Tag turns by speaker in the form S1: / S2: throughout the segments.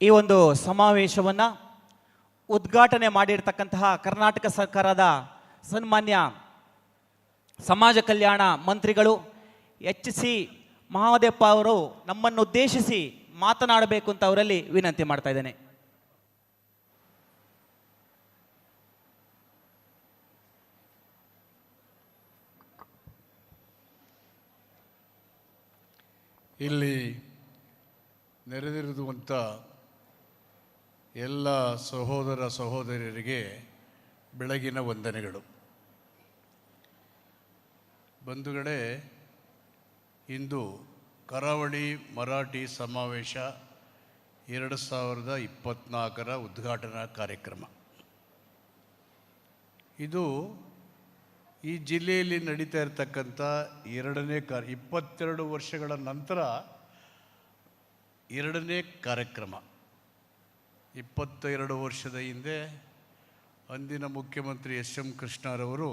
S1: ಈ ಒಂದು ಸಮಾವೇಶವನ್ನು ಉದ್ಘಾಟನೆ ಮಾಡಿರ್ತಕ್ಕಂತಹ ಕರ್ನಾಟಕ ಸರ್ಕಾರದ ಸನ್ಮಾನ್ಯ ಸಮಾಜ ಕಲ್ಯಾಣ ಮಂತ್ರಿಗಳು ಎಚ್ ಸಿ ಮಹಾದೇವಪ್ಪ ಅವರು ನಮ್ಮನ್ನು ಉದ್ದೇಶಿಸಿ ಮಾತನಾಡಬೇಕು ಅಂತ ಅವರಲ್ಲಿ ವಿನಂತಿ ಮಾಡ್ತಾ ಇದ್ದೇನೆ.
S2: ಇಲ್ಲಿ ನೆರೆದಿರುವಂಥ ಎಲ್ಲ ಸಹೋದರ ಸಹೋದರಿಯರಿಗೆ ಬೆಳಗಿನ ವಂದನೆಗಳು. ಬಂಧುಗಳೇ, ಇಂದು ಕರಾವಳಿ ಮರಾಠಿ ಸಮಾವೇಶ ಎರಡು ಸಾವಿರದ ಇಪ್ಪತ್ನಾಲ್ಕರ ಉದ್ಘಾಟನಾ ಕಾರ್ಯಕ್ರಮ. ಇದು ಈ ಜಿಲ್ಲೆಯಲ್ಲಿ ನಡೀತಾ ಇರತಕ್ಕಂಥ ಎರಡನೇ ಕಾರ್ಯ, ಇಪ್ಪತ್ತೆರಡು ವರ್ಷಗಳ ನಂತರ ಎರಡನೇ ಕಾರ್ಯಕ್ರಮ. ಇಪ್ಪತ್ತೆರಡು ವರ್ಷದ ಹಿಂದೆ ಅಂದಿನ ಮುಖ್ಯಮಂತ್ರಿ ಎಸ್ ಎಂ ಕೃಷ್ಣರವರು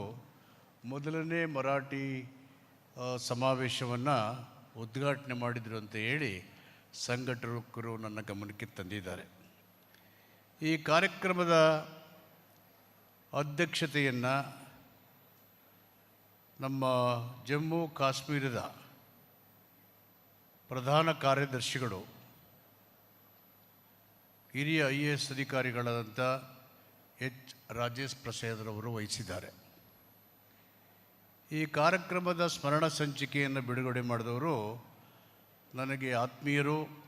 S2: ಮೊದಲನೇ ಮರಾಠಿ ಸಮಾವೇಶವನ್ನು ಉದ್ಘಾಟನೆ ಮಾಡಿದರು ಅಂತ ಹೇಳಿ ಸಂಘಟಕರು ನನ್ನ ಗಮನಕ್ಕೆ ತಂದಿದ್ದಾರೆ. ಈ ಕಾರ್ಯಕ್ರಮದ ಅಧ್ಯಕ್ಷತೆಯನ್ನು ನಮ್ಮ ಜಮ್ಮು ಕಾಶ್ಮೀರದ ಪ್ರಧಾನ ಕಾರ್ಯದರ್ಶಿಗಳು ಹಿರಿಯ ಐ ಎ ಎಸ್ ಅಧಿಕಾರಿಗಳಾದಂಥ ಎಚ್. ರಾಜೇಶ್ ಪ್ರಸಾದ್ರವರು ವಹಿಸಿದ್ದಾರೆ. ಈ ಕಾರ್ಯಕ್ರಮದ ಸ್ಮರಣ ಸಂಚಿಕೆಯನ್ನು ಬಿಡುಗಡೆ ಮಾಡಿದವರು ನನಗೆ ಆತ್ಮೀಯರು,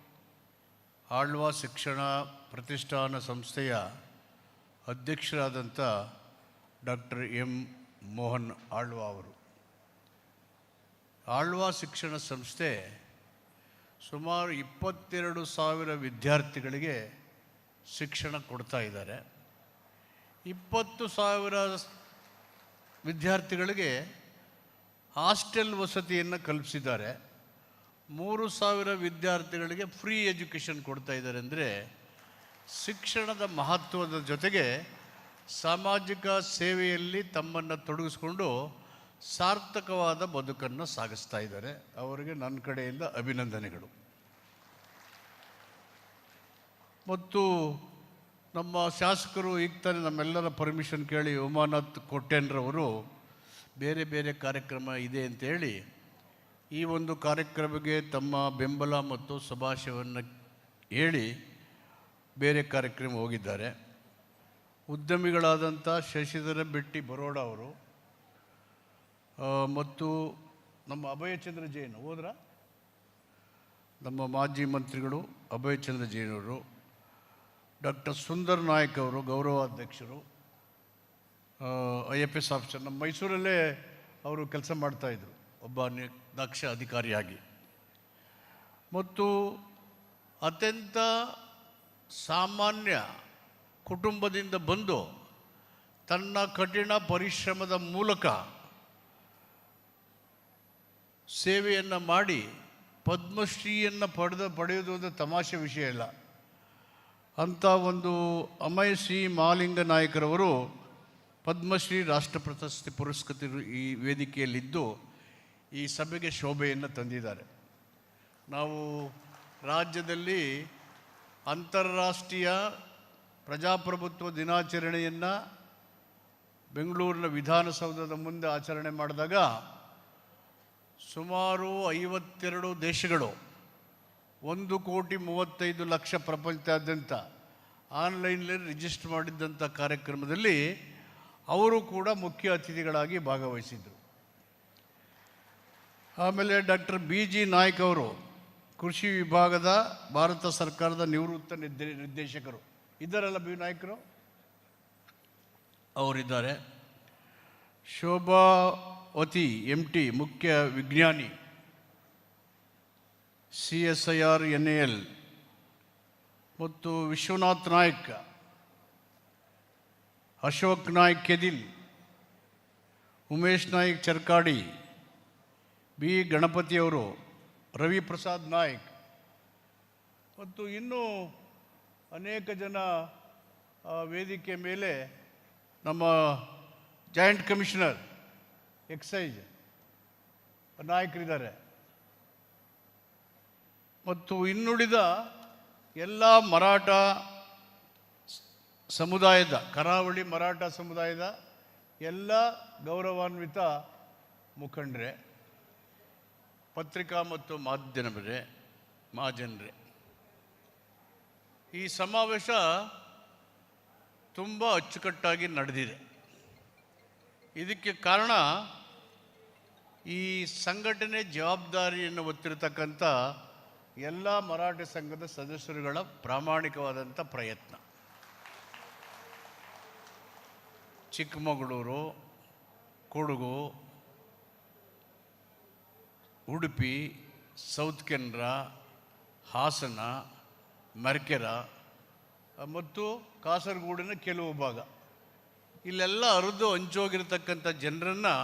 S2: ಆಳ್ವಾ ಶಿಕ್ಷಣ ಪ್ರತಿಷ್ಠಾನ ಸಂಸ್ಥೆಯ ಅಧ್ಯಕ್ಷರಾದಂಥ ಡಾಕ್ಟರ್ ಎಂ. ಮೋಹನ್ ಆಳ್ವಾ ಅವರು. ಆಳ್ವಾ ಶಿಕ್ಷಣ ಸಂಸ್ಥೆ ಸುಮಾರು ಇಪ್ಪತ್ತೆರಡು ಸಾವಿರ ವಿದ್ಯಾರ್ಥಿಗಳಿಗೆ ಶಿಕ್ಷಣ ಕೊಡ್ತಾ ಇದ್ದಾರೆ. ಇಪ್ಪತ್ತು ಸಾವಿರ ವಿದ್ಯಾರ್ಥಿಗಳಿಗೆ ಹಾಸ್ಟೆಲ್ ವಸತಿಯನ್ನು ಕಲ್ಪಿಸಿದ್ದಾರೆ. ಮೂರು ಸಾವಿರ ವಿದ್ಯಾರ್ಥಿಗಳಿಗೆ ಫ್ರೀ ಎಜುಕೇಷನ್ ಕೊಡ್ತಾ ಇದ್ದಾರೆ ಅಂದರೆ ಶಿಕ್ಷಣದ ಮಹತ್ವದ ಜೊತೆಗೆ ಸಾಮಾಜಿಕ ಸೇವೆಯಲ್ಲಿ ತಮ್ಮನ್ನು ತೊಡಗಿಸ್ಕೊಂಡು ಸಾರ್ಥಕವಾದ ಬದುಕನ್ನು ಸಾಗಿಸ್ತಾ ಇದ್ದಾರೆ. ಅವರಿಗೆ ನನ್ನ ಕಡೆಯಿಂದ ಅಭಿನಂದನೆಗಳು. ಮತ್ತು ನಮ್ಮ ಶಾಸಕರು ಈಗ ತಾನೇ ನಮ್ಮೆಲ್ಲರ ಪರ್ಮಿಷನ್ ಕೇಳಿ ಉಮಾನಾಥ್ ಕೊಟ್ಟೆನ್ರವರು ಬೇರೆ ಬೇರೆ ಕಾರ್ಯಕ್ರಮ ಇದೆ ಅಂತೇಳಿ ಈ ಒಂದು ಕಾರ್ಯಕ್ರಮಕ್ಕೆ ತಮ್ಮ ಬೆಂಬಲ ಮತ್ತು ಸಭಾಶಯವನ್ನು ಹೇಳಿ ಬೇರೆ ಕಾರ್ಯಕ್ರಮ ಹೋಗಿದ್ದಾರೆ. ಉದ್ಯಮಿಗಳಾದಂಥ ಶಶಿಧರ ಬೆಟ್ಟಿ ಬರೋಡ ಅವರು ಮತ್ತು ನಮ್ಮ ಅಭಯಚಂದ್ರ ಜೈನ್ ಹೋದ್ರ? ನಮ್ಮ ಮಾಜಿ ಮಂತ್ರಿಗಳು ಅಭಯಚಂದ್ರ ಜೈನ್ ಅವರು. ಡಾಕ್ಟರ್ ಸುಂದರ್ ನಾಯಕ್ ಅವರು ಗೌರವಾಧ್ಯಕ್ಷರು ಐ ಎಫ್ ಎಸ್ ಆಫೀಸರ್ ನಮ್ಮ ಮೈಸೂರಲ್ಲೇ ಅವರು ಕೆಲಸ ಮಾಡ್ತಾಯಿದ್ರು ಒಬ್ಬ ದಕ್ಷ ಅಧಿಕಾರಿಯಾಗಿ. ಮತ್ತು ಅತ್ಯಂತ ಸಾಮಾನ್ಯ ಕುಟುಂಬದಿಂದ ಬಂದು ತನ್ನ ಕಠಿಣ ಪರಿಶ್ರಮದ ಮೂಲಕ ಸೇವೆಯನ್ನು ಮಾಡಿ, ಪದ್ಮಶ್ರೀಯನ್ನು ಪಡೆದ ಪಡೆಯೋದು ಒಂದು ತಮಾಷೆ ವಿಷಯ ಇಲ್ಲ ಅಂಥ ಒಂದು ಅಮಯ ಶ್ರೀ ಮಾಲಿಂಗ ನಾಯಕರವರು ಪದ್ಮಶ್ರೀ ರಾಷ್ಟ್ರ ಪ್ರಶಸ್ತಿ ಪುರಸ್ಕೃತರು ಈ ವೇದಿಕೆಯಲ್ಲಿದ್ದು ಈ ಸಭೆಗೆ ಶೋಭೆಯನ್ನು ತಂದಿದ್ದಾರೆ. ನಾವು ರಾಜ್ಯದಲ್ಲಿ ಅಂತಾರಾಷ್ಟ್ರೀಯ ಪ್ರಜಾಪ್ರಭುತ್ವ ದಿನಾಚರಣೆಯನ್ನು ಬೆಂಗಳೂರಿನ ವಿಧಾನಸೌಧದ ಮುಂದೆ ಆಚರಣೆ ಮಾಡಿದಾಗ ಸುಮಾರು ಐವತ್ತೆರಡು ದೇಶಗಳು ಒಂದು ಕೋಟಿ ಮೂವತ್ತೈದು ಲಕ್ಷ ಪ್ರಪಂಚದಾದ್ಯಂತ ಆನ್ಲೈನ್ನಲ್ಲಿ ರಿಜಿಸ್ಟರ್ ಮಾಡಿದ್ದಂಥ ಕಾರ್ಯಕ್ರಮದಲ್ಲಿ ಅವರು ಕೂಡ ಮುಖ್ಯ ಅತಿಥಿಗಳಾಗಿ ಭಾಗವಹಿಸಿದರು. ಆಮೇಲೆ ಡಾಕ್ಟರ್ ಬಿ ಜಿ ನಾಯ್ಕ್ ಅವರು ಕೃಷಿ ವಿಭಾಗದ ಭಾರತ ಸರ್ಕಾರದ ನಿವೃತ್ತ ನಿರ್ದೇ, ನಿರ್ದೇಶಕರು. ಇದ್ದಾರಲ್ಲ ಬಿ ನಾಯ್ಕರು? ಅವರಿದ್ದಾರೆ. ಶೋಭಾವತಿ ಎಂ ಟಿ ಮುಖ್ಯ ವಿಜ್ಞಾನಿ. C S I R N L ಮತ್ತು ವಿಶ್ವನಾಥ್ ನಾಯ್ಕ, ಅಶೋಕ್ ನಾಯ್ಕ್ ಕೆದಿಲ್, ಉಮೇಶ್ ನಾಯ್ಕ್ ಚರ್ಕಾಡಿ, ಬಿ ಗಣಪತಿಯವರು ರವಿ ಪ್ರಸಾದ್ ನಾಯ್ಕ್ ಮತ್ತು ಇನ್ನೂ ಅನೇಕ ಜನ ವೇದಿಕೆ ಮೇಲೆ ನಮ್ಮ ಜಾಯಿಂಟ್ ಕಮಿಷನರ್ ಎಕ್ಸೈಜ್ ನಾಯಕರಿದ್ದಾರೆ. ಮತ್ತು ಇನ್ನುಳಿದ ಎಲ್ಲ ಮರಾಠ ಸಮುದಾಯದ, ಕರಾವಳಿ ಮರಾಠ ಸಮುದಾಯದ ಎಲ್ಲ ಗೌರವಾನ್ವಿತ ಮುಖಂಡರೇ, ಪತ್ರಿಕಾ ಮತ್ತು ಮಾಧ್ಯಮರೇ ಮಹಾಜನರೇ ಈ ಸಮಾವೇಶ ತುಂಬ ಅಚ್ಚುಕಟ್ಟಾಗಿ ನಡೆದಿದೆ. ಇದಕ್ಕೆ ಕಾರಣ ಈ ಸಂಘಟನೆ ಜವಾಬ್ದಾರಿಯನ್ನು ಹೊತ್ತಿರತಕ್ಕಂಥ ಎಲ್ಲ ಮರಾಠಿ ಸಂಘದ ಸದಸ್ಯರುಗಳ ಪ್ರಾಮಾಣಿಕವಾದಂಥ ಪ್ರಯತ್ನ. ಚಿಕ್ಕಮಗಳೂರು, ಕೊಡಗು, ಉಡುಪಿ, ಸೌತ್ ಕೆನ್ರ ಹಾಸನ, ಮರ್ಕೆರ, ಮತ್ತು ಕಾಸರಗೋಡಿನ ಕೆಲವು ಭಾಗ. ಇಲ್ಲೆಲ್ಲ ಅರಿದು ಹಂಚೋಗಿರ್ತಕ್ಕಂಥ ಜನರನ್ನು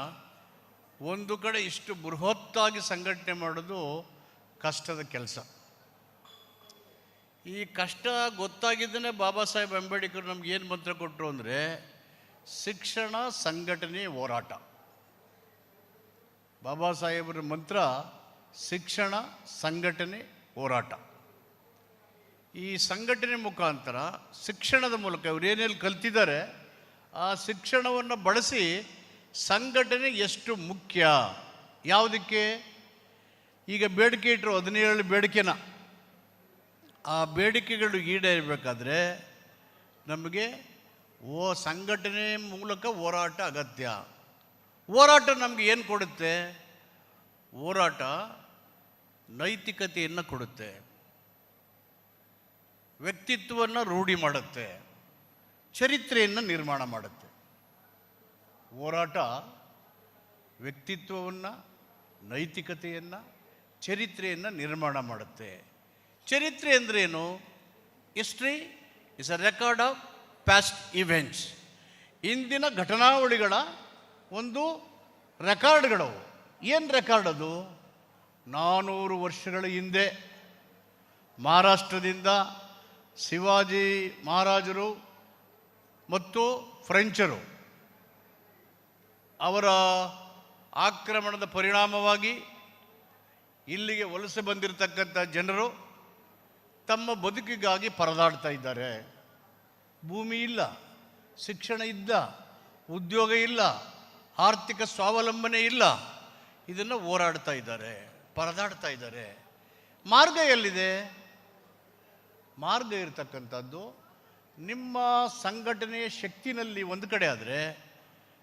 S2: ಒಂದು ಕಡೆ ಇಷ್ಟು ಬೃಹತ್ತಾಗಿ ಸಂಘಟನೆ ಮಾಡೋದು ಕಷ್ಟದ ಕೆಲಸ. ಈ ಕಷ್ಟ ಗೊತ್ತಾಗಿದ್ದನೇ ಬಾಬಾ ಸಾಹೇಬ್ ಅಂಬೇಡ್ಕರ್ ನಮ್ಗೆ ಏನು ಮಂತ್ರ ಕೊಟ್ಟರು ಅಂದರೆ, ಶಿಕ್ಷಣ ಸಂಘಟನೆ ಹೋರಾಟ. ಬಾಬಾ ಸಾಹೇಬರ ಮಂತ್ರ, ಶಿಕ್ಷಣ ಸಂಘಟನೆ ಹೋರಾಟ. ಈ ಸಂಘಟನೆ ಮುಖಾಂತರ ಶಿಕ್ಷಣದ ಮೂಲಕ ಇವ್ರು ಏನೇನು ಕಲ್ತಿದ್ದಾರೆ, ಆ ಶಿಕ್ಷಣವನ್ನು ಬಳಸಿ ಸಂಘಟನೆ ಎಷ್ಟು ಮುಖ್ಯ. ಯಾವುದಕ್ಕೆ? ಈಗ ಬೇಡಿಕೆ ಇಟ್ಟರು ಹದಿನೇಳು ಬೇಡಿಕೆನ. ಆ ಬೇಡಿಕೆಗಳು ಈಡೇರಬೇಕಾದ್ರೆ ನಮಗೆ ಓ ಸಂಘಟನೆ ಮೂಲಕ ಹೋರಾಟ ಅಗತ್ಯ. ಹೋರಾಟ ನಮಗೆ ಏನು ಕೊಡುತ್ತೆ? ಹೋರಾಟ ನೈತಿಕತೆಯನ್ನು ಕೊಡುತ್ತೆ. ವ್ಯಕ್ತಿತ್ವವನ್ನು ರೂಢಿ ಮಾಡುತ್ತೆ. ಚರಿತ್ರೆಯನ್ನು ನಿರ್ಮಾಣ ಮಾಡುತ್ತೆ. ಹೋರಾಟ ವ್ಯಕ್ತಿತ್ವವನ್ನು, ನೈತಿಕತೆಯನ್ನು ಚರಿತ್ರೆಯನ್ನು ನಿರ್ಮಾಣ ಮಾಡುತ್ತೆ. ಚರಿತ್ರೆ ಅಂದ್ರೇನು? History is a record of past events ಇಂದಿನ ಘಟನಾವಳಿಗಳ ಒಂದು ರೆಕಾರ್ಡ್ಗಳು. ಏನು ರೆಕಾರ್ಡ್ ಅದು? ನಾನ್ನೂರು ವರ್ಷಗಳ ಹಿಂದೆ ಮಹಾರಾಷ್ಟ್ರದಿಂದ ಶಿವಾಜಿ ಮಹಾರಾಜರು ಮತ್ತು ಫ್ರೆಂಚರು ಅವರ ಆಕ್ರಮಣದ ಪರಿಣಾಮವಾಗಿ ಇಲ್ಲಿಗೆ ವಲಸೆ ಬಂದಿರತಕ್ಕಂಥ ಜನರು ತಮ್ಮ ಬದುಕಿಗಾಗಿ ಪರದಾಡ್ತಾ ಇದ್ದಾರೆ. ಭೂಮಿ ಇಲ್ಲ, ಶಿಕ್ಷಣ ಇದ್ದ ಉದ್ಯೋಗ ಇಲ್ಲ, ಆರ್ಥಿಕ ಸ್ವಾವಲಂಬನೆ ಇಲ್ಲ. ಇದನ್ನು ಹೋರಾಡ್ತಾ ಇದ್ದಾರೆ, ಪರದಾಡ್ತಾ ಇದ್ದಾರೆ. ಮಾರ್ಗ ಎಲ್ಲಿದೆ? ಮಾರ್ಗ ಇರತಕ್ಕಂಥದ್ದು ನಿಮ್ಮ ಸಂಘಟನೆಯ ಶಕ್ತಿನಲ್ಲಿ ಒಂದು ಕಡೆ ಆದರೆ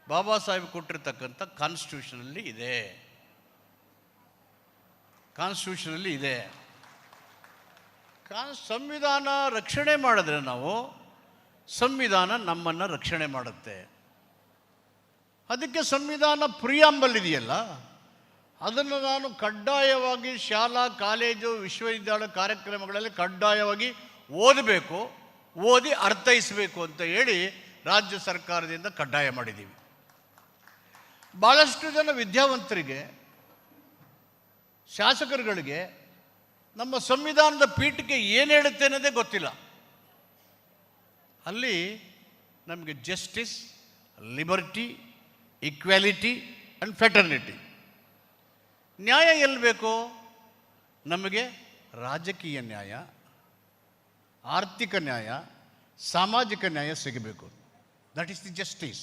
S2: ಬಾಬಾ ಸಾಹೇಬ್ ಕೊಟ್ಟಿರ್ತಕ್ಕಂಥ ಕಾನ್ಸ್ಟಿಟ್ಯೂಷನಲ್ಲಿ ಇದೆ. ಕಾನ್ಸ್ಟಿಟ್ಯೂಷನಲ್ಲಿ ಇದೆ. ಕಾನ್ ಸಂವಿಧಾನ ರಕ್ಷಣೆ ಮಾಡಿದ್ರೆ ನಾವು ಸಂವಿಧಾನ ನಮ್ಮನ್ನು ರಕ್ಷಣೆ ಮಾಡುತ್ತೆ. ಅದಕ್ಕೆ ಸಂವಿಧಾನ ಪ್ರಿಯಾಂಬಲ್ ಇದೆಯಲ್ಲ ಅದನ್ನು ನಾನು ಕಡ್ಡಾಯವಾಗಿ ಶಾಲಾ, ಕಾಲೇಜು, ವಿಶ್ವವಿದ್ಯಾಲಯ ಕಾರ್ಯಕ್ರಮಗಳಲ್ಲಿ ಕಡ್ಡಾಯವಾಗಿ ಓದಬೇಕು, ಓದಿ ಅರ್ಥೈಸಬೇಕು ಅಂತ ಹೇಳಿ ರಾಜ್ಯ ಸರ್ಕಾರದಿಂದ ಕಡ್ಡಾಯ ಮಾಡಿದ್ದೀವಿ. ಭಾಳಷ್ಟು ಜನ ವಿದ್ಯಾವಂತರಿಗೆ ಶಾಸಕರುಗಳಿಗೆ ನಮ್ಮ ಸಂವಿಧಾನದ ಪೀಠಕ್ಕೆ ಏನು ಹೇಳುತ್ತೆ ಅನ್ನೋದೇ ಗೊತ್ತಿಲ್ಲ. ಅಲ್ಲಿ ನಮಗೆ justice liberty equality and fraternity ನ್ಯಾಯ ಎಲ್ಲಿ ಬೇಕು ನಮಗೆ ರಾಜಕೀಯ ನ್ಯಾಯ, ಆರ್ಥಿಕ ನ್ಯಾಯ, ಸಾಮಾಜಿಕ ನ್ಯಾಯ ಸಿಗಬೇಕು. That is the justice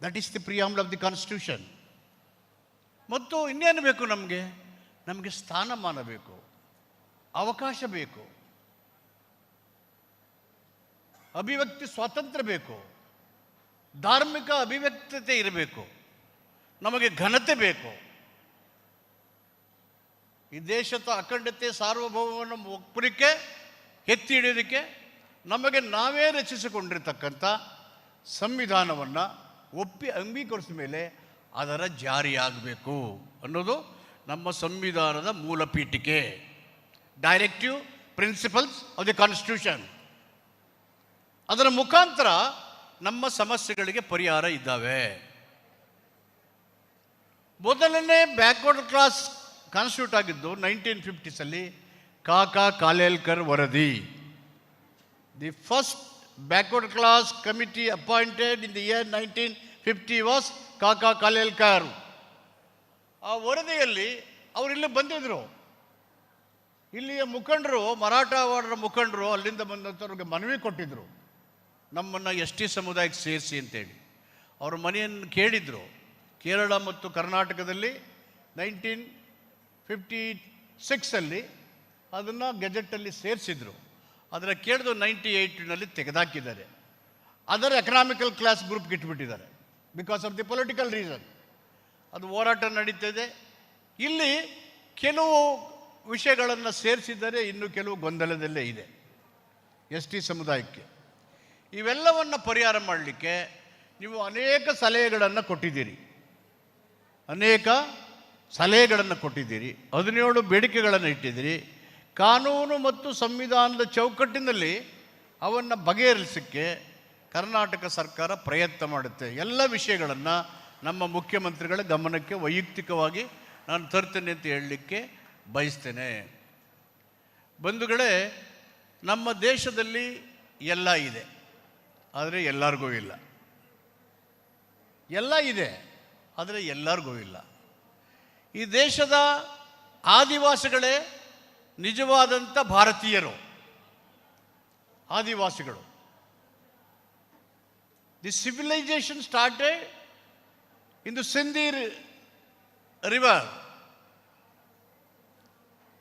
S2: that is the preamble of the constitution ಮತ್ತು ಇನ್ನೇನು ಬೇಕು ನಮಗೆ? ನಮಗೆ ಸ್ಥಾನಮಾನ ಬೇಕು, ಅವಕಾಶ ಬೇಕು, ಅಭಿವ್ಯಕ್ತಿ ಸ್ವಾತಂತ್ರ್ಯ ಬೇಕು, ಧಾರ್ಮಿಕ ಅಭಿವ್ಯಕ್ತತೆ ಇರಬೇಕು, ನಮಗೆ ಘನತೆ ಬೇಕು. ಈ ದೇಶದ ಅಖಂಡತೆ, ಸಾರ್ವಭೌಮವನ್ನು ಒಪ್ಪಲಿಕ್ಕೆ ಎತ್ತಿ ಹಿಡಿಯೋದಕ್ಕೆ ನಮಗೆ ನಾವೇ ರಚಿಸಿಕೊಂಡಿರ್ತಕ್ಕಂಥ ಸಂವಿಧಾನವನ್ನು ಒಪ್ಪಿ ಅಂಗೀಕರಿಸಿದ ಮೇಲೆ ಅದರ ಜಾರಿಯಾಗಬೇಕು ಅನ್ನೋದು ನಮ್ಮ ಸಂವಿಧಾನದ ಮೂಲ ಪೀಠಿಕೆ directive principles of the constitution ಅದರ ಮುಖಾಂತರ ನಮ್ಮ ಸಮಸ್ಯೆಗಳಿಗೆ ಪರಿಹಾರ ಇದ್ದಾವೆ. ಮೊದಲನೇ ಬ್ಯಾಕ್ವರ್ಡ್ ಕ್ಲಾಸ್ ಕಾನ್ಸ್ಟಿಟ್ಯೂಟ್ ಆಗಿದ್ದು ನೈನ್ಟೀನ್ ಫಿಫ್ಟೀಸಲ್ಲಿ ಕಾಕಾ ಕಾಲೇಲ್ಕರ್ ವರದಿ. The first backward class committee appointed in the year nineteen fifty was Kaka Kalelkar. ಆ ವರದಿಯಲ್ಲಿ ಅವರಿಲ್ಲಿ ಬಂದಿದ್ರು. ಇಲ್ಲಿಯ ಮುಖಂಡರು ಮರಾಠವಾಡರ ಮುಖಂಡರು ಅಲ್ಲಿಂದ ಬಂದಂಥವ್ರಿಗೆ ಮನವಿ ಕೊಟ್ಟಿದ್ದರು ನಮ್ಮನ್ನು ಎಸ್ ಟಿ ಸಮುದಾಯಕ್ಕೆ ಸೇರಿಸಿ ಅಂತೇಳಿ. ಅವ್ರ ಮನೆಯನ್ನು ಕೇಳಿದರು. ಕೇರಳ ಮತ್ತು ಕರ್ನಾಟಕದಲ್ಲಿ ನೈನ್ಟೀನ್ ಫಿಫ್ಟಿ ಸಿಕ್ಸಲ್ಲಿ ಅದನ್ನು ಗೆಜೆಟಲ್ಲಿ ಸೇರಿಸಿದ್ರು. ಅದರ ಕೇಳಿದು ನೈಂಟಿ ಏಯ್ಟಿನಲ್ಲಿ ತೆಗೆದಾಕಿದ್ದಾರೆ. ಅದರ ಎಕನಾಮಿಕಲ್ ಕ್ಲಾಸ್ ಗ್ರೂಪ್ಗೆ ಇಟ್ಬಿಟ್ಟಿದ್ದಾರೆ. Because of the political reason ಅದು ಹೋರಾಟ ನಡೀತದೆ. ಇಲ್ಲಿ ಕೆಲವು ವಿಷಯಗಳನ್ನು ಸೇರಿಸಿದರೆ ಇನ್ನು ಕೆಲವು ಗೊಂದಲದಲ್ಲೇ ಇದೆ. ಎಸ್ ಟಿ ಸಮುದಾಯಕ್ಕೆ. ಇವೆಲ್ಲವನ್ನು ಪರಿಹಾರ ಮಾಡಲಿಕ್ಕೆ ನೀವು ಅನೇಕ ಸಲಹೆಗಳನ್ನು ಕೊಟ್ಟಿದ್ದೀರಿ. ಅನೇಕ ಸಲಹೆಗಳನ್ನು ಕೊಟ್ಟಿದ್ದೀರಿ. ಹದಿನೇಳು ಬೇಡಿಕೆಗಳನ್ನು ಇಟ್ಟಿದ್ದೀರಿ. ಕಾನೂನು ಮತ್ತು ಸಂವಿಧಾನದ ಚೌಕಟ್ಟಿನಲ್ಲಿ ಅವನ್ನು ಬಗೆಹರಿಸಕ್ಕೆ ಕರ್ನಾಟಕ ಸರ್ಕಾರ ಪ್ರಯತ್ನ ಮಾಡುತ್ತೆ. ಎಲ್ಲ ವಿಷಯಗಳನ್ನು ನಮ್ಮ ಮುಖ್ಯಮಂತ್ರಿಗಳ ಗಮನಕ್ಕೆ ವೈಯಕ್ತಿಕವಾಗಿ ನಾನು ತರ್ತೇನೆ ಅಂತ ಹೇಳಲಿಕ್ಕೆ ಬಯಸ್ತೇನೆ. ಬಂಧುಗಳೇ, ನಮ್ಮ ದೇಶದಲ್ಲಿ ಎಲ್ಲ ಇದೆ, ಆದರೆ ಎಲ್ಲರಿಗೂ ಇಲ್ಲ. ಎಲ್ಲ ಇದೆ, ಆದರೆ ಎಲ್ಲರಿಗೂ ಇಲ್ಲ. ಈ ದೇಶದ ಆದಿವಾಸಿಗಳೇ ನಿಜವಾದಂಥ ಭಾರತೀಯರು, ಆದಿವಾಸಿಗಳು. The civilisation started in the Sindhi river,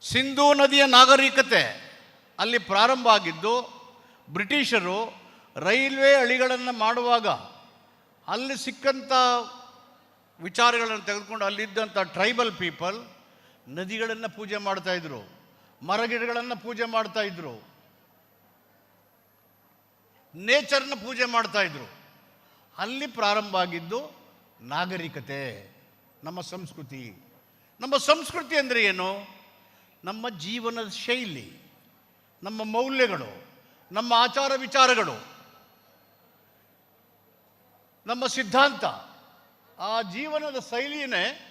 S2: Sindhu ನದಿಯ ನಾಗರಿಕತೆ ಅಲ್ಲಿ ಪ್ರಾರಂಭ ಆಗಿದ್ದು, ಬ್ರಿಟಿಷರು ರೈಲ್ವೆ ಅಳಿಗಳನ್ನು ಮಾಡುವಾಗ ಅಲ್ಲಿ ಸಿಕ್ಕಂಥ ವಿಚಾರಗಳನ್ನು ತೆಗೆದುಕೊಂಡು ಅಲ್ಲಿದ್ದಂಥ ಟ್ರೈಬಲ್ ಪೀಪಲ್ ನದಿಗಳನ್ನು ಪೂಜೆ ಮಾಡ್ತಾಯಿದ್ರು ಮರಗಿಡಗಳನ್ನು ಪೂಜೆ ಮಾಡ್ತಾಯಿದ್ರು ನೇಚರ್ನ ಪೂಜೆ ಮಾಡ್ತಾಯಿದ್ರು ಅಲ್ಲಿ ಪ್ರಾರಂಭ ಆಗಿದ್ದು ನಾಗರಿಕತೆ, ನಮ್ಮ ಸಂಸ್ಕೃತಿ. ನಮ್ಮ ಸಂಸ್ಕೃತಿ ಅಂದರೆ ಏನು? ನಮ್ಮ ಜೀವನದ ಶೈಲಿ, ನಮ್ಮ ಮೌಲ್ಯಗಳು, ನಮ್ಮ ಆಚಾರ ವಿಚಾರಗಳು. ನಮ್ಮ ಸಿದ್ಧಾಂತ. ಆ ಜೀವನದ ಶೈಲಿಯೇ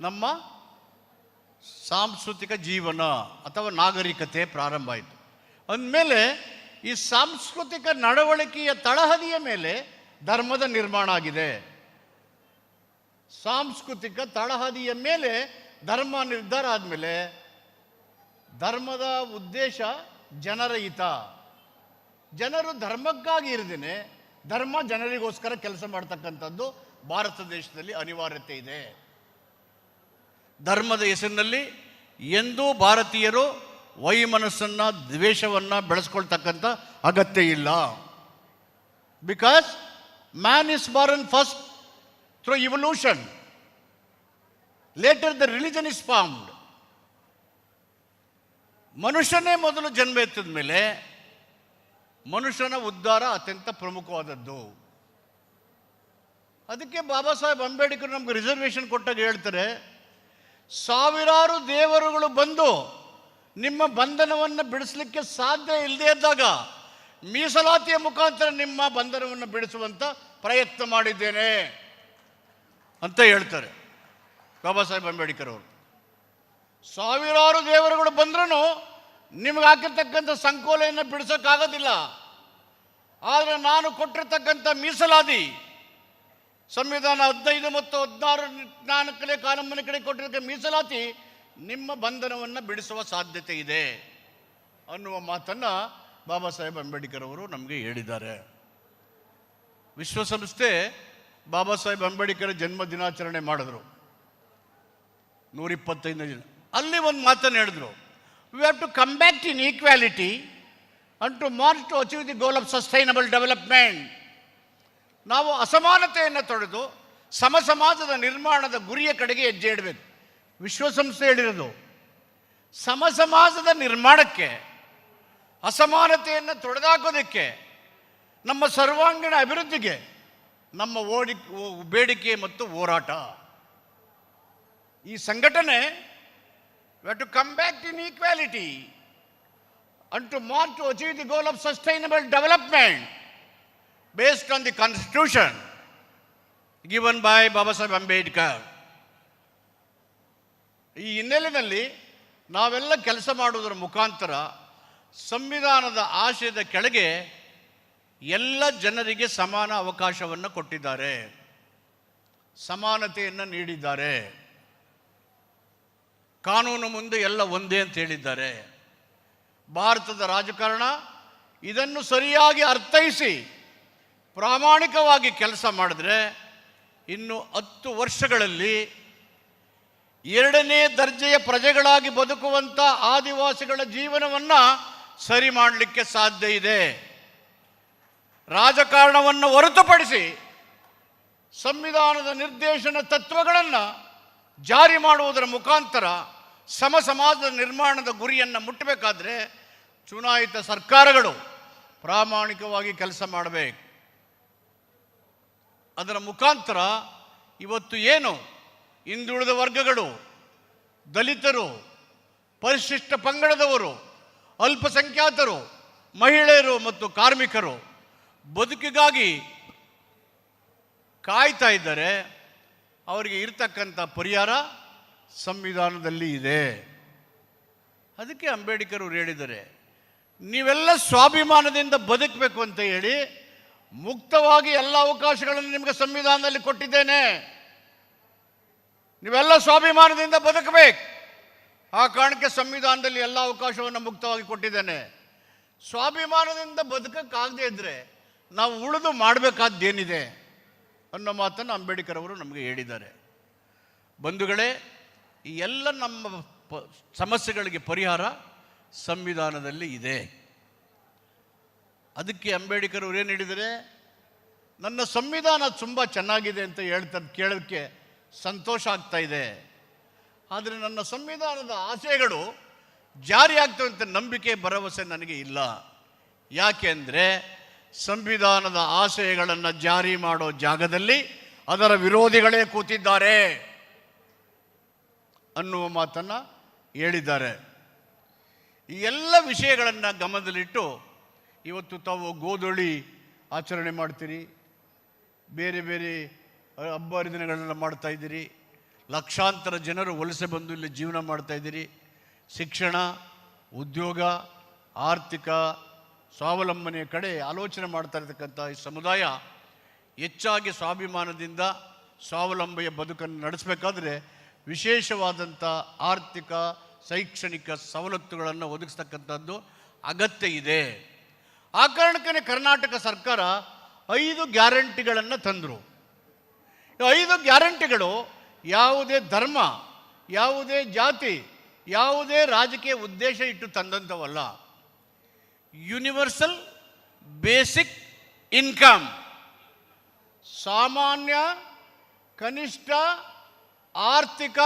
S2: ನಮ್ಮ ಸಾಂಸ್ಕೃತಿಕ ಜೀವನ ಅಥವಾ ನಾಗರಿಕತೆ ಪ್ರಾರಂಭ ಆಯಿತು. ಅಂದಮೇಲೆ ಈ ಸಾಂಸ್ಕೃತಿಕ ನಡವಳಿಕೆಯ ತಳಹದಿಯ ಮೇಲೆ ಧರ್ಮದ ನಿರ್ಮಾಣ ಆಗಿದೆ. ಸಾಂಸ್ಕೃತಿಕ ತಳಹದಿಯ ಮೇಲೆ ಧರ್ಮ ನಿರ್ಧಾರ ಆದಮೇಲೆ ಧರ್ಮದ ಉದ್ದೇಶ ಜನರ ಹಿತ ಜನರು ಧರ್ಮಕ್ಕಾಗಿ ಇರದೇನೆ, ಧರ್ಮ ಜನರಿಗೋಸ್ಕರ ಕೆಲಸ ಮಾಡ್ತಕ್ಕಂಥದ್ದು ಭಾರತ ದೇಶದಲ್ಲಿ ಅನಿವಾರ್ಯತೆ ಇದೆ. ಧರ್ಮದ ಹೆಸರಿನಲ್ಲಿ ಎಂದೂ ಭಾರತೀಯರು ವೈಮನಸ್ಸನ್ನು, ದ್ವೇಷವನ್ನು ಬೆಳೆಸ್ಕೊಳ್ತಕ್ಕಂಥ ಅಗತ್ಯ ಇಲ್ಲ. Because man is born first through evolution later the religion is formed ಮನುಷ್ಯನೇ ಮೊದಲು ಜನ್ಮ ಎತ್ತಿದ ಮೇಲೆ ಮನುಷ್ಯನ ಉದ್ಧಾರ ಅತ್ಯಂತ ಪ್ರಮುಖವಾದದ್ದು. ಅದಕ್ಕೆ ಬಾಬಾ ಸಾಹೇಬ್ ಅಂಬೇಡ್ಕರ್ ನಮ್ಗೆ ರಿಸರ್ವೇಷನ್ ಕೊಟ್ಟಾಗ ಹೇಳ್ತಾರೆ, ಸಾವಿರಾರು ದೇವರುಗಳು ಬಂದು ನಿಮ್ಮ ಬಂಧನವನ್ನು ಬಿಡಿಸಲಿಕ್ಕೆ ಸಾಧ್ಯ ಇಲ್ಲದೇ ಇದ್ದಾಗ ಮೀಸಲಾತಿಯ ಮುಖಾಂತರ ನಿಮ್ಮ ಬಂಧನವನ್ನು ಬಿಡಿಸುವಂಥ ಪ್ರಯತ್ನ ಮಾಡಿದ್ದೇನೆ. ಅಂತ ಹೇಳ್ತಾರೆ. ಬಾಬಾ ಸಾಹೇಬ್ ಅಂಬೇಡ್ಕರ್ ಅವರು. ಸಾವಿರಾರು ದೇವರುಗಳು ಬಂದ್ರೂ ನಿಮ್ಗೆ ಹಾಕಿರ್ತಕ್ಕಂಥ ಸಂಕೋಲೆಯನ್ನು ಬಿಡಿಸೋಕ್ಕಾಗೋದಿಲ್ಲ. ಆದರೆ ನಾನು ಕೊಟ್ಟಿರ್ತಕ್ಕಂಥ ಮೀಸಲಾತಿ ಸಂವಿಧಾನ ಹದಿನೈದು ಮತ್ತು ಹದಿನಾರು ನಾಲ್ಕನೇ ಕಾನೂನಿನ ಕಡೆ ಕೊಟ್ಟಿರ್ತಕ್ಕ ಮೀಸಲಾತಿ ನಿಮ್ಮ ಬಂಧನವನ್ನು ಬಿಡಿಸುವ ಸಾಧ್ಯತೆ ಇದೆ ಅನ್ನುವ ಮಾತನ್ನು ಬಾಬಾ ಸಾಹೇಬ್ ಅಂಬೇಡ್ಕರ್ ಅವರು ನಮಗೆ ಹೇಳಿದ್ದಾರೆ. ವಿಶ್ವಸಂಸ್ಥೆ ಬಾಬಾ ಸಾಹೇಬ್ ಅಂಬೇಡ್ಕರ್ ಜನ್ಮ ದಿನಾಚರಣೆ ಮಾಡಿದ್ರು. ನೂರಿಪ್ಪತ್ತೈದನೇ ದಿನ. ಅಲ್ಲಿ ಒಂದು ಮಾತನ್ನು ಹೇಳಿದ್ರು. We have to come back in equality and to march to achieve the goal of sustainable development ನಾವು ಅಸಮಾನತೆಯನ್ನು ತೊಡೆದು ಸಮ ಸಮಾಜದ ನಿರ್ಮಾಣದ ಗುರಿಯ ಕಡೆಗೆ ಹೆಜ್ಜೆ ಇಡಬೇಕು. ವಿಶ್ವಸಂಸ್ಥೆ ಹೇಳಿರೋದು. ಸಮ ಸಮಾಜದ ನಿರ್ಮಾಣಕ್ಕೆ, ಅಸಮಾನತೆಯನ್ನು ತೊಡೆದಾಕೋದಕ್ಕೆ, ನಮ್ಮ ಸರ್ವಾಂಗೀಣ ಅಭಿವೃದ್ಧಿಗೆ ನಮ್ಮ ಓಡಿ ಬೇಡಿಕೆ ಮತ್ತು ಹೋರಾಟ. ಈ ಸಂಘಟನೆ to come back in equality and to mark to achieve the goal of sustainable development based on the constitution given by Baba Saheb Ambedkar ಈ ಹಿನ್ನೆಲೆಯಲ್ಲಿ ನಾವೆಲ್ಲ ಕೆಲಸ ಮಾಡುವುದರ ಮುಖಾಂತರ ಸಂವಿಧಾನದ ಆಶಯದ ಕೆಳಗೆ ಎಲ್ಲ ಜನರಿಗೆ ಸಮಾನ ಅವಕಾಶವನ್ನು ಕೊಟ್ಟಿದ್ದಾರೆ. ಸಮಾನತೆಯನ್ನು ನೀಡಿದ್ದಾರೆ. ಕಾನೂನು ಮುಂದೆ ಎಲ್ಲ ಒಂದೇ ಅಂತ ಹೇಳಿದ್ದಾರೆ. ಭಾರತದ ರಾಜಕಾರಣ ಇದನ್ನು ಸರಿಯಾಗಿ ಅರ್ಥೈಸಿ, ಪ್ರಾಮಾಣಿಕವಾಗಿ ಕೆಲಸ ಮಾಡಿದ್ರೆ ಇನ್ನು ಹತ್ತು ವರ್ಷಗಳಲ್ಲಿ ಎರಡನೇ ದರ್ಜೆಯ ಪ್ರಜೆಗಳಾಗಿ ಬದುಕುವಂಥ ಆದಿವಾಸಿಗಳ ಜೀವನವನ್ನು ಸರಿ ಮಾಡಲಿಕ್ಕೆ ಸಾಧ್ಯ ಇದೆ. ರಾಜಕಾರಣವನ್ನು ಹೊರತುಪಡಿಸಿ ಸಂವಿಧಾನದ ನಿರ್ದೇಶನ ತತ್ವಗಳನ್ನು ಜಾರಿ ಮಾಡುವುದರ ಮುಖಾಂತರ ಸಮ ಸಮಾಜದ ನಿರ್ಮಾಣದ ಗುರಿಯನ್ನು ಮುಟ್ಟಬೇಕಾದ್ರೆ ಚುನಾಯಿತ ಸರ್ಕಾರಗಳು ಪ್ರಾಮಾಣಿಕವಾಗಿ ಕೆಲಸ ಮಾಡಬೇಕು. ಅದರ ಮುಖಾಂತರ ಇವತ್ತು ಏನು ಹಿಂದುಳಿದ ವರ್ಗಗಳು, ದಲಿತರು, ಪರಿಶಿಷ್ಟ ಪಂಗಡದವರು, ಅಲ್ಪಸಂಖ್ಯಾತರು, ಮಹಿಳೆಯರು ಮತ್ತು ಕಾರ್ಮಿಕರು ಬದುಕಿಗಾಗಿ ಕಾಯ್ತಾ ಇದ್ದಾರೆ ಅವರಿಗೆ ಇರ್ತಕ್ಕಂಥ ಪರಿಹಾರ ಸಂವಿಧಾನದಲ್ಲಿ ಇದೆ. ಅದಕ್ಕೆ ಅಂಬೇಡ್ಕರ್ ಅವರು ಹೇಳಿದ್ದಾರೆ, ನೀವೆಲ್ಲ ಸ್ವಾಭಿಮಾನದಿಂದ ಬದುಕಬೇಕು ಅಂತ ಹೇಳಿ ಮುಕ್ತವಾಗಿ ಎಲ್ಲ ಅವಕಾಶಗಳನ್ನು ನಿಮಗೆ ಸಂವಿಧಾನದಲ್ಲಿ ಕೊಟ್ಟಿದ್ದೇನೆ. ನೀವೆಲ್ಲ ಸ್ವಾಭಿಮಾನದಿಂದ ಬದುಕಬೇಕು. ಆ ಕಾರಣಕ್ಕೆ ಸಂವಿಧಾನದಲ್ಲಿ ಎಲ್ಲ ಅವಕಾಶವನ್ನು ಮುಕ್ತವಾಗಿ ಕೊಟ್ಟಿದ್ದೇನೆ. ಸ್ವಾಭಿಮಾನದಿಂದ ಬದುಕಕ್ಕಾಗದೇ ಇದ್ದರೆ ನಾವು ಉಳಿದು ಮಾಡಬೇಕಾದ್ದೇನಿದೆ ಅನ್ನೋ ಮಾತನ್ನು ಅಂಬೇಡ್ಕರ್ ಅವರು ನಮಗೆ ಹೇಳಿದ್ದಾರೆ. ಬಂಧುಗಳೇ, ಈ ಎಲ್ಲ ನಮ್ಮ ಪ, ಸಮಸ್ಯೆಗಳಿಗೆ ಪರಿಹಾರ ಸಂವಿಧಾನದಲ್ಲಿ ಇದೆ. ಅದಕ್ಕೆ ಅಂಬೇಡ್ಕರ್ ಅವರು ಏನು ಹೇಳಿದರೆ ನನ್ನ ಸಂವಿಧಾನ ತುಂಬ ಚೆನ್ನಾಗಿದೆ ಅಂತ ಹೇಳ್ತಾ ಕೇಳೋಕ್ಕೆ ಸಂತೋಷ ಆಗ್ತಾ ಇದೆ. ಆದರೆ ನನ್ನ ಸಂವಿಧಾನದ ಆಶಯಗಳು ಜಾರಿ ಆಗ್ತವೆ ಅಂತ ನಂಬಿಕೆ, ಭರವಸೆ ನನಗೆ ಇಲ್ಲ. ಯಾಕೆ ಅಂದರೆ ಸಂವಿಧಾನದ ಆಶಯಗಳನ್ನು ಜಾರಿ ಮಾಡೋ ಜಾಗದಲ್ಲಿ ಅದರ ವಿರೋಧಿಗಳೇ ಕೂತಿದ್ದಾರೆ ಅನ್ನುವ ಮಾತನ್ನು ಹೇಳಿದ್ದಾರೆ. ಈ ಎಲ್ಲ ವಿಷಯಗಳನ್ನು ಗಮನದಲ್ಲಿಟ್ಟು ಇವತ್ತು ತಾವು ಗೋಧೂಳಿ ಆಚರಣೆ ಮಾಡ್ತೀರಿ, ಬೇರೆ ಬೇರೆ ಹಬ್ಬ ಹರಿದಿನಗಳನ್ನ ಮಾಡ್ತಾ ಇದ್ದೀರಿ, ಲಕ್ಷಾಂತರ ಜನರು ವಲಸೆ ಬಂದು ಇಲ್ಲಿ ಜೀವನ ಮಾಡ್ತಾ ಇದ್ದೀರಿ. ಶಿಕ್ಷಣ, ಉದ್ಯೋಗ, ಆರ್ಥಿಕ ಸ್ವಾವಲಂಬನೆಯ ಕಡೆ ಆಲೋಚನೆ ಮಾಡ್ತಾ ಇರತಕ್ಕಂಥ ಈ ಸಮುದಾಯ ಹೆಚ್ಚಾಗಿ ಸ್ವಾಭಿಮಾನದಿಂದ ಸ್ವಾವಲಂಬಿಯ ಬದುಕನ್ನು ನಡೆಸಬೇಕಾದ್ರೆ ವಿಶೇಷವಾದಂಥ ಆರ್ಥಿಕ, ಶೈಕ್ಷಣಿಕ ಸವಲತ್ತುಗಳನ್ನು ಒದಗಿಸ್ತಕ್ಕಂಥದ್ದು ಅಗತ್ಯ ಇದೆ. ಆ ಕಾರಣಕ್ಕೇ ಕರ್ನಾಟಕ ಸರ್ಕಾರ ಐದು ಗ್ಯಾರಂಟಿಗಳನ್ನು ತಂದರು. ಐದು ಗ್ಯಾರಂಟಿಗಳು ಯಾವುದೇ ಧರ್ಮ, ಯಾವುದೇ ಜಾತಿ, ಯಾವುದೇ ರಾಜಕೀಯ ಉದ್ದೇಶ ಇಟ್ಟು ತಂದಂಥವಲ್ಲ. ಯೂನಿವರ್ಸಲ್ ಬೇಸಿಕ್ ಇನ್ಕಮ್ ಸಾಮಾನ್ಯ, ಕನಿಷ್ಠ, ಆರ್ಥಿಕ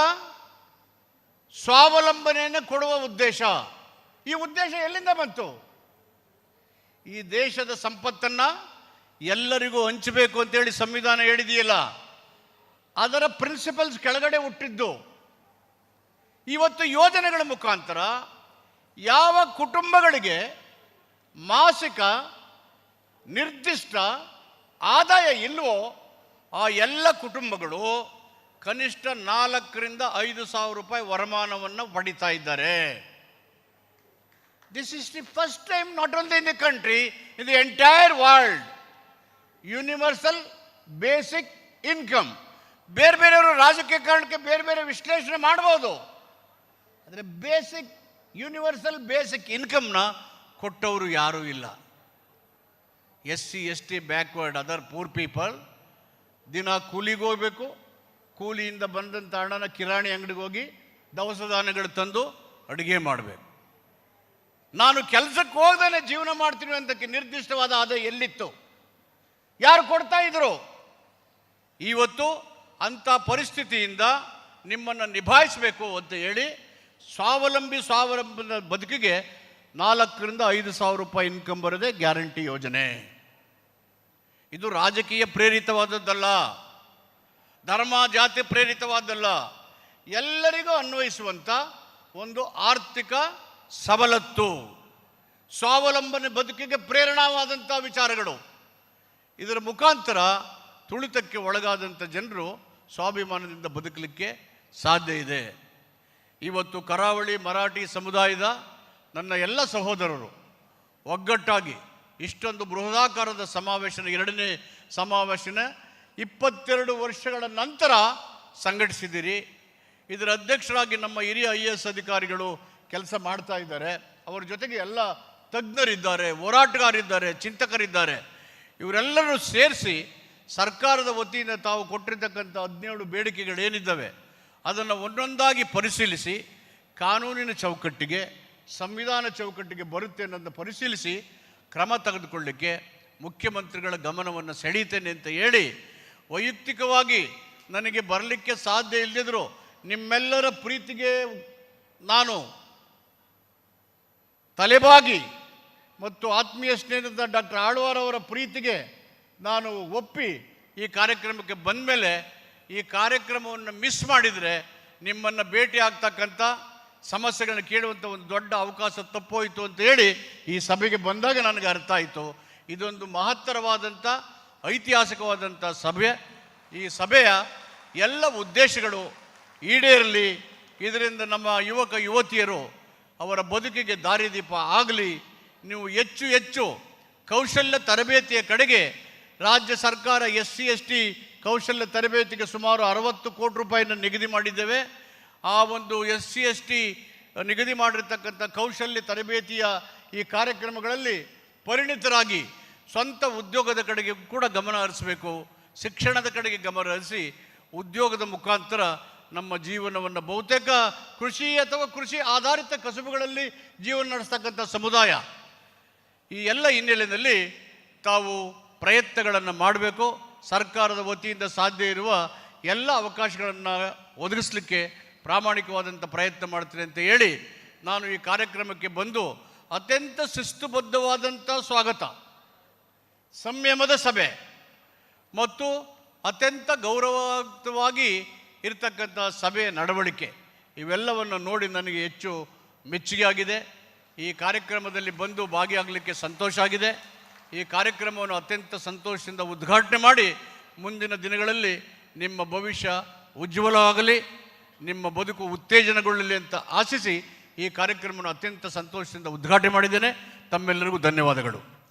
S2: ಸ್ವಾವಲಂಬನೆಯನ್ನು ಕೊಡುವ ಉದ್ದೇಶ. ಈ ಉದ್ದೇಶ ಎಲ್ಲಿಂದ ಬಂತು? ಈ ದೇಶದ ಸಂಪತ್ತನ್ನು ಎಲ್ಲರಿಗೂ ಹಂಚಬೇಕು ಅಂತೇಳಿ ಸಂವಿಧಾನ ಹೇಳಿದೆಯಲ್ಲ, ಅದರ ಪ್ರಿನ್ಸಿಪಲ್ಸ್ ಕೆಳಗಡೆ ಹುಟ್ಟಿದ್ದು. ಇವತ್ತು ಯೋಜನೆಗಳ ಮುಖಾಂತರ ಯಾವ ಕುಟುಂಬಗಳಿಗೆ ಮಾಸಿಕ, ನಿರ್ದಿಷ್ಟ ಆದಾಯ ಇಲ್ಲವೋ ಆ ಎಲ್ಲ ಕುಟುಂಬಗಳು ಕನಿಷ್ಠ ನಾಲ್ಕರಿಂದ ಐದು ಸಾವಿರ ರೂಪಾಯಿ ವರಮಾನವನ್ನು ಪಡಿತಾ ಇದ್ದಾರೆ. This is the first time not only in the country in the entire world universal basic income ಬೇರೆ ಬೇರೆಯವರು ರಾಜಕೀಯ ಕಾರಣಕ್ಕೆ ಬೇರೆ ಬೇರೆ ವಿಶ್ಲೇಷಣೆ ಮಾಡ್ಬೋದು. ಆದರೆ ಬೇಸಿಕ್ ಯೂನಿವರ್ಸಲ್ ಬೇಸಿಕ್ ಇನ್ಕಮ್ನ ಕೊಟ್ಟವರು ಯಾರೂ ಇಲ್ಲ. S C S T backward, other poor people, ದಿನ ಕೂಲಿಗೆ ಹೋಗಬೇಕು, ಕೂಲಿಯಿಂದ ಬಂದಂಥ ಹಣನ ಕಿರಾಣಿ ಅಂಗಡಿಗೆ ಹೋಗಿ ದವಸ ಧಾನ್ಯಗಳು ತಂದು ಅಡುಗೆ ಮಾಡಬೇಕು. ನಾನು ಕೆಲಸಕ್ಕೆ ಹೋಗ್ದೇ ಜೀವನ ಮಾಡ್ತೀನಿ ಅಂತಕ್ಕೆ ನಿರ್ದಿಷ್ಟವಾದ ಆದಾಯ ಎಲ್ಲಿತ್ತು? ಯಾರು ಕೊಡ್ತಾ ಇದ್ರು? ಇವತ್ತು ಅಂಥ ಪರಿಸ್ಥಿತಿಯಿಂದ ನಿಮ್ಮನ್ನು ನಿಭಾಯಿಸಬೇಕು ಅಂತ ಹೇಳಿ ಸ್ವಾವಲಂಬಿ ಸ್ವಾವಲಂಬನ ಬದುಕಿಗೆ ನಾಲ್ಕರಿಂದ ಐದು ಸಾವಿರ ರೂಪಾಯಿ ಇನ್ಕಮ್ ಬರೋದೇ ಗ್ಯಾರಂಟಿ ಯೋಜನೆ. ಇದು ರಾಜಕೀಯ ಪ್ರೇರಿತವಾದದ್ದಲ್ಲ. ಧರ್ಮ, ಜಾತಿ ಪ್ರೇರಿತವಾದ್ದಲ್ಲ ಎಲ್ಲರಿಗೂ ಅನ್ವಯಿಸುವಂಥ ಒಂದು ಆರ್ಥಿಕ ಸವಲತ್ತು. ಸ್ವಾವಲಂಬನೆ ಬದುಕಿಗೆ ಪ್ರೇರಣವಾದಂಥ ವಿಚಾರಗಳು. ಇದರ ಮುಖಾಂತರ ತುಳಿತಕ್ಕೆ ಒಳಗಾದಂಥ ಜನರು ಸ್ವಾಭಿಮಾನದಿಂದ ಬದುಕಲಿಕ್ಕೆ ಸಾಧ್ಯ ಇದೆ. ಇವತ್ತು ಕರಾವಳಿ ಮರಾಠಿ ಸಮುದಾಯದ ನನ್ನ ಎಲ್ಲ ಸಹೋದರರು, ಒಗ್ಗಟ್ಟಾಗಿ ಇಷ್ಟೊಂದು ಬೃಹದಾಕಾರದ ಸಮಾವೇಶನ, ಎರಡನೇ ಸಮಾವೇಶನ ಇಪ್ಪತ್ತೆರಡು ವರ್ಷಗಳ ನಂತರ ಸಂಘಟಿಸಿದ್ದೀರಿ. ಇದರ ಅಧ್ಯಕ್ಷರಾಗಿ ನಮ್ಮ ಹಿರಿಯ ಐ ಎಸ್ ಅಧಿಕಾರಿಗಳು ಕೆಲಸ ಮಾಡ್ತಾ ಇದ್ದಾರೆ. ಅವರ ಜೊತೆಗೆ ಎಲ್ಲ ತಜ್ಞರಿದ್ದಾರೆ ಹೋರಾಟಗಾರಿದ್ದಾರೆ ಚಿಂತಕರಿದ್ದಾರೆ. ಇವರೆಲ್ಲರೂ ಸೇರಿಸಿ ಸರ್ಕಾರದ ವತಿಯಿಂದ ತಾವು ಕೊಟ್ಟಿರ್ತಕ್ಕಂಥ ಹದಿನೇಳು ಬೇಡಿಕೆಗಳೇನಿದ್ದಾವೆ, ಅದನ್ನು ಒಂದೊಂದಾಗಿ ಪರಿಶೀಲಿಸಿ, ಕಾನೂನಿನ ಚೌಕಟ್ಟಿಗೆ ಸಂವಿಧಾನ ಚೌಕಟ್ಟಿಗೆ ಬರುತ್ತೆ ಅನ್ನೋದನ್ನು ಪರಿಶೀಲಿಸಿ ಕ್ರಮ ತೆಗೆದುಕೊಳ್ಳಿಕ್ಕೆ ಮುಖ್ಯಮಂತ್ರಿಗಳ ಗಮನವನ್ನು ಸೆಳೀತೇನೆ ಅಂತ ಹೇಳಿ ವೈಯಕ್ತಿಕವಾಗಿ ನನಗೆ ಬರಲಿಕ್ಕೆ ಸಾಧ್ಯ ಇಲ್ಲದಿದ್ದರೂ ನಿಮ್ಮೆಲ್ಲರ ಪ್ರೀತಿಗೆ ನಾನು ತಲೆಬಾಗಿ ಮತ್ತು ಆತ್ಮೀಯ ಸ್ನೇಹಿತ ಡಾಕ್ಟರ್ ಆಳ್ವಾರ್ ಅವರ ಪ್ರೀತಿಗೆ ನಾನು ಒಪ್ಪಿ ಈ ಕಾರ್ಯಕ್ರಮಕ್ಕೆ ಬಂದ ಮೇಲೆ ಈ ಕಾರ್ಯಕ್ರಮವನ್ನು ಮಿಸ್ ಮಾಡಿದರೆ ನಿಮ್ಮನ್ನು ಭೇಟಿ ಆಗ್ತಕ್ಕಂಥ ಸಮಸ್ಯೆಗಳನ್ನ ಕೇಳುವಂಥ ಒಂದು ದೊಡ್ಡ ಅವಕಾಶ ತಪ್ಪೋಯಿತು ಅಂತ ಹೇಳಿ ಈ ಸಭೆಗೆ ಬಂದಾಗ ನನಗೆ ಅರ್ಥ ಆಯಿತು. ಇದೊಂದು ಮಹತ್ತರವಾದಂಥ ಐತಿಹಾಸಿಕವಾದಂಥ ಸಭೆ. ಈ ಸಭೆಯ ಎಲ್ಲ ಉದ್ದೇಶಗಳು ಈಡೇರಲಿ, ಇದರಿಂದ ನಮ್ಮ ಯುವಕ, ಯುವತಿಯರು ಅವರ ಬದುಕಿಗೆ ದಾರಿದೀಪ ಆಗಲಿ. ನೀವು ಹೆಚ್ಚು ಹೆಚ್ಚು ಕೌಶಲ್ಯ ತರಬೇತಿಯ ಕಡೆಗೆ ರಾಜ್ಯ ಸರ್ಕಾರ ಎಸ್ ಸಿ, ಎಸ್ ಟಿ ಕೌಶಲ್ಯ ತರಬೇತಿಗೆ ಸುಮಾರು ಅರವತ್ತು ಕೋಟಿ ರೂಪಾಯಿನ ನಿಗದಿ ಮಾಡಿದ್ದೇವೆ. ಆ ಒಂದು ಎಸ್ ಸಿ ಎಸ್ ಟಿ ನಿಗದಿ ಮಾಡಿರ್ತಕ್ಕಂಥ ಕೌಶಲ್ಯ ತರಬೇತಿಯ ಈ ಕಾರ್ಯಕ್ರಮಗಳಲ್ಲಿ ಪರಿಣಿತರಾಗಿ ಸ್ವಂತ ಉದ್ಯೋಗದ ಕಡೆಗೆ ಕೂಡ ಗಮನ ಹರಿಸಬೇಕು, ಶಿಕ್ಷಣದ ಕಡೆಗೆ ಗಮನ ಹರಿಸಿ ಉದ್ಯೋಗದ ಮುಖಾಂತರ ನಮ್ಮ ಜೀವನವನ್ನು ಬಹುತೇಕ ಕೃಷಿ ಅಥವಾ ಕೃಷಿ ಆಧಾರಿತ ಕಸುಬುಗಳಲ್ಲಿ ಜೀವನ ನಡೆಸ್ತಕ್ಕಂಥ ಸಮುದಾಯ. ಈ ಎಲ್ಲ ಹಿನ್ನೆಲೆಯಲ್ಲಿ ತಾವು ಪ್ರಯತ್ನಗಳನ್ನು ಮಾಡಬೇಕು, ಸರ್ಕಾರದ ವತಿಯಿಂದ ಸಾಧ್ಯ ಇರುವ ಎಲ್ಲ ಅವಕಾಶಗಳನ್ನು ಒದಗಿಸಲಿಕ್ಕೆ ಪ್ರಾಮಾಣಿಕವಾದಂಥ ಪ್ರಯತ್ನ ಮಾಡ್ತೀನಿ ಅಂತ ಹೇಳಿ ನಾನು ಈ ಕಾರ್ಯಕ್ರಮಕ್ಕೆ ಬಂದು ಅತ್ಯಂತ ಶಿಸ್ತುಬದ್ಧವಾದಂಥ ಸ್ವಾಗತ. ಸಂಯಮದ ಸಭೆ ಮತ್ತು ಅತ್ಯಂತ ಗೌರವಯುತವಾಗಿ ಇರತಕ್ಕಂಥ ಸಭೆಯ ನಡವಳಿಕೆ ಇವೆಲ್ಲವನ್ನು ನೋಡಿ ನನಗೆ ಹೆಚ್ಚು ಮೆಚ್ಚುಗೆ ಆಗಿದೆ. ಈ ಕಾರ್ಯಕ್ರಮದಲ್ಲಿ ಬಂದು ಭಾಗಿಯಾಗಲಿಕ್ಕೆ ಸಂತೋಷ ಆಗಿದೆ. ಈ ಕಾರ್ಯಕ್ರಮವನ್ನು ಅತ್ಯಂತ ಸಂತೋಷದಿಂದ ಉದ್ಘಾಟನೆ ಮಾಡಿ ಮುಂದಿನ ದಿನಗಳಲ್ಲಿ ನಿಮ್ಮ ಭವಿಷ್ಯ ಉಜ್ವಲವಾಗಲಿ. ನಿಮ್ಮ ಬದುಕು ಉತ್ತೇಜನಗೊಳ್ಳಲಿ ಅಂತ ಆಶಿಸಿ ಈ ಕಾರ್ಯಕ್ರಮವನ್ನು ಅತ್ಯಂತ ಸಂತೋಷದಿಂದ ಉದ್ಘಾಟನೆ ಮಾಡಿದ್ದೇನೆ. ತಮ್ಮೆಲ್ಲರಿಗೂ ಧನ್ಯವಾದಗಳು.